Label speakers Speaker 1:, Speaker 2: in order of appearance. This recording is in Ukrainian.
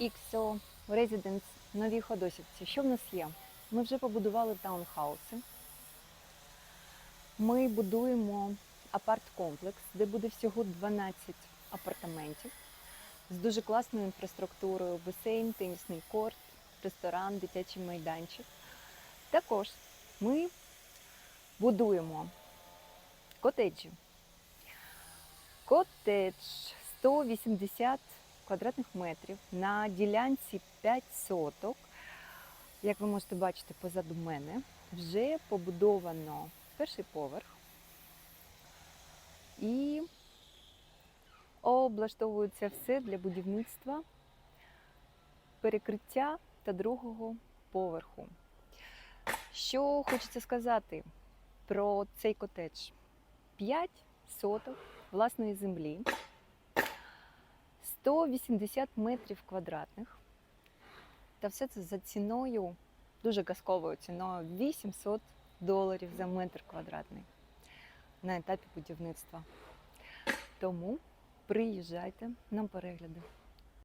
Speaker 1: XO Residence Новій Ходосівці. Що в нас є? Ми вже побудували таунхауси. Ми будуємо апарт-комплекс, де буде всього 12 апартаментів з дуже класною інфраструктурою: басейн, тенісний корт, ресторан, дитячий майданчик. Також ми будуємо котеджі. Котедж 180 квадратних метрів на ділянці 5 соток. Як ви можете бачити позаду мене, вже побудовано перший поверх і облаштовується все для будівництва перекриття та другого поверху. Що хочеться сказати про цей котедж? 5 соток власної землі, 180 метрів квадратних. Та все це за ціною, дуже казковою ціною 800 доларів за метр квадратний на етапі будівництва. Тому приїжджайте на перегляди.